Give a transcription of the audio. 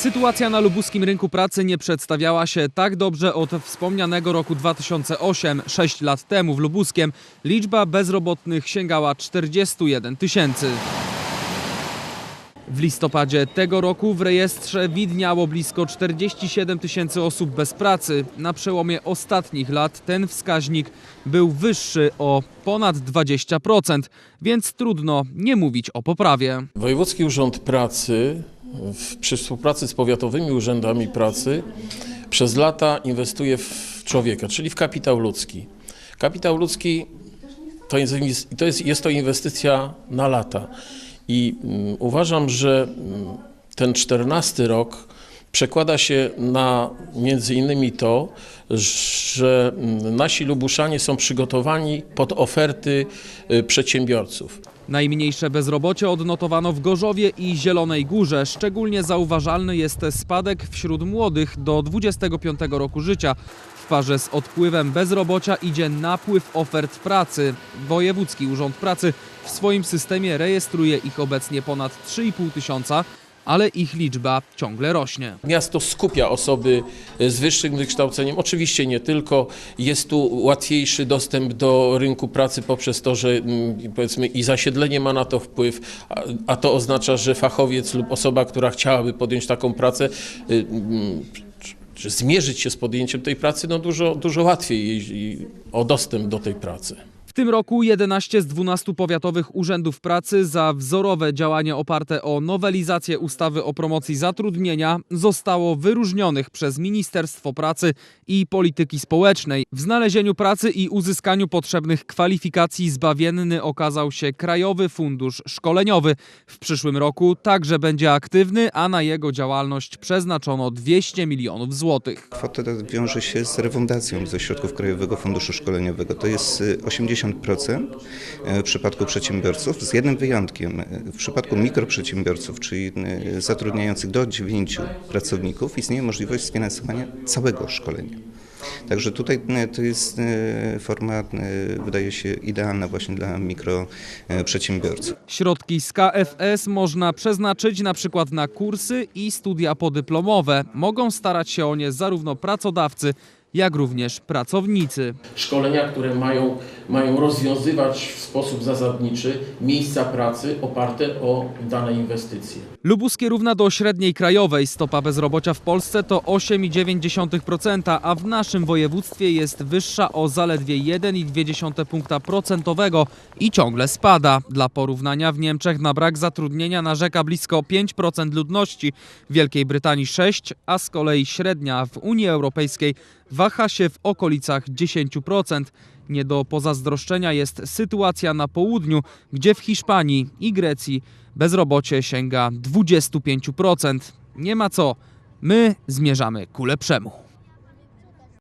Sytuacja na lubuskim rynku pracy nie przedstawiała się tak dobrze od wspomnianego roku 2008. Sześć lat temu w Lubuskiem liczba bezrobotnych sięgała 41 tysięcy. W listopadzie tego roku w rejestrze widniało blisko 47 tysięcy osób bez pracy. Na przełomie ostatnich lat ten wskaźnik był wyższy o ponad 20%, więc trudno nie mówić o poprawie. Wojewódzki Urząd Pracy przy współpracy z powiatowymi urzędami pracy przez lata inwestuje w człowieka, czyli w kapitał ludzki. Kapitał ludzki to jest, to jest, jest to inwestycja na lata. I mm, uważam, że mm, ten czternasty rok przekłada się na między innymi to, że mm, nasi Lubuszanie są przygotowani pod oferty y, przedsiębiorców. Najmniejsze bezrobocie odnotowano w Gorzowie i Zielonej Górze. Szczególnie zauważalny jest spadek wśród młodych do 25 roku życia. W parze z odpływem bezrobocia idzie napływ ofert pracy. Wojewódzki Urząd Pracy w swoim systemie rejestruje ich obecnie ponad 3,5 tysiąca, ale ich liczba ciągle rośnie. Miasto skupia osoby z wyższym wykształceniem. Oczywiście nie tylko. Jest tu łatwiejszy dostęp do rynku pracy poprzez to, że mm, powiedzmy i zasiedlenie ma na to wpływ, a, to oznacza, że fachowiec lub osoba, która chciałaby podjąć taką pracę, y, mm, zmierzyć się z podjęciem tej pracy, no dużo, dużo łatwiej o dostęp do tej pracy tym roku 11 z 12 powiatowych urzędów pracy za wzorowe działanie oparte o nowelizację ustawy o promocji zatrudnienia zostało wyróżnionych przez Ministerstwo Pracy i Polityki Społecznej. W znalezieniu pracy i uzyskaniu potrzebnych kwalifikacji zbawienny okazał się Krajowy Fundusz Szkoleniowy. W przyszłym roku także będzie aktywny, a na jego działalność przeznaczono 200 milionów złotych. Kwota wiąże się z refundacją ze środków Krajowego Funduszu Szkoleniowego. To jest y, 80 90% e, w przypadku przedsiębiorców, z jednym wyjątkiem. E, w przypadku mikroprzedsiębiorców, czyli e, zatrudniających do 9 pracowników, istnieje możliwość sfinansowania całego szkolenia. Także tutaj to jest forma, wydaje się, idealna właśnie dla mikroprzedsiębiorców. Środki z KFS można przeznaczyć na przykład na kursy i studia podyplomowe. Mogą starać się o nie zarówno pracodawcy, jak również pracownicy. Szkolenia, które mają mają rozwiązywać w sposób zasadniczy miejsca pracy oparte o dane inwestycje. Lubuskie równa do średniej krajowej. Stopa bezrobocia w Polsce to 8,9%, a w naszym województwie jest wyższa o zaledwie 1,2 punkta procentowego i ciągle spada. Dla porównania w Niemczech na brak zatrudnienia narzeka blisko 5% ludności, w Wielkiej Brytanii 6%, a z kolei średnia w Unii Europejskiej waha się w okolicach 10%. Nie do pozazdroszczenia jest sytuacja na południu, gdzie w Hiszpanii i Grecji bezrobocie sięga 25%. Nie ma co, my zmierzamy ku lepszemu.